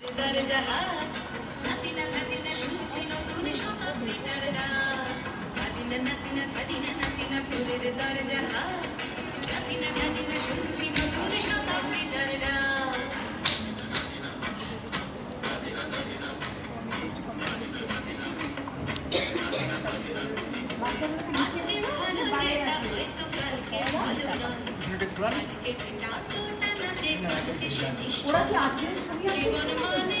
জাহাজ নাতিনা নাতিনা শুনছি নতুন ওরা কি আছে শুনিয়ে জীবন মানে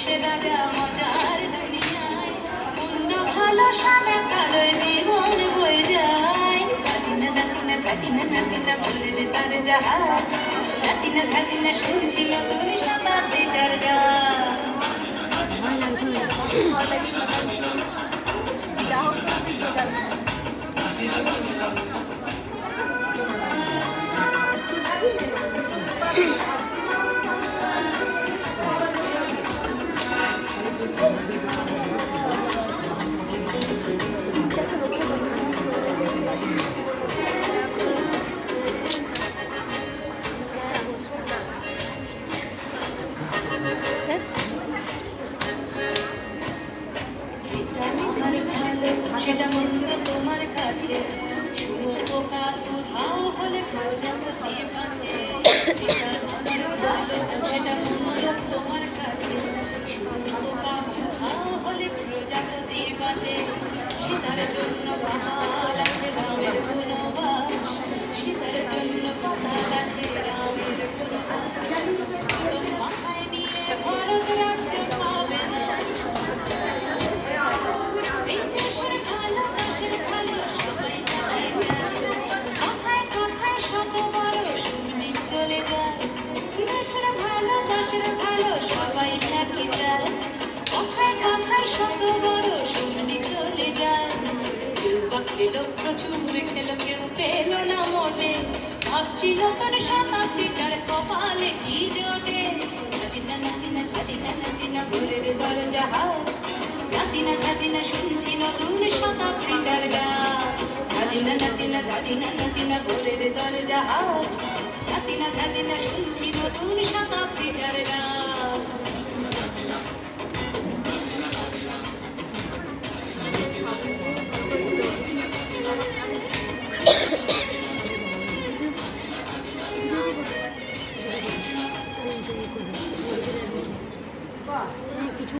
সে রাজা মজার দুনিয়ায়। মন্দ ভালো সাদা কালো জীবন বয়ে যায়। দাদিনা দাদিনা দাদিনা দাদিনা বলে তার জাহাজ। শুনছি নতুন শতাব্দীটার গান যা হোক মন্দ তোমার কাছে। হলে প্রজাপতি বাঁচে সেটা মন্দ তোমার কাছে। শুভ পোকা উধাও হলে প্রজাপতি বাঁচে জন্য পাহাড় খেলো প্রচুর খেলো কেউ, পেল না মোটে। ভাবছিল তোর শতাব্দীটার কপালে কি জোটে। নাতিনা নাতিনা নাতিনা নাতিনা ভোরের দরজা হাত নাতিনা নাতিনা, শুনছি নতুন শতাব্দীটার গান। নাতিনা নাতিনা নাতিনা নাতিনা ভোরের দরজা হাত নাতিনা নাতিনা, শুনছি নতুন শতাব্দীটার গান।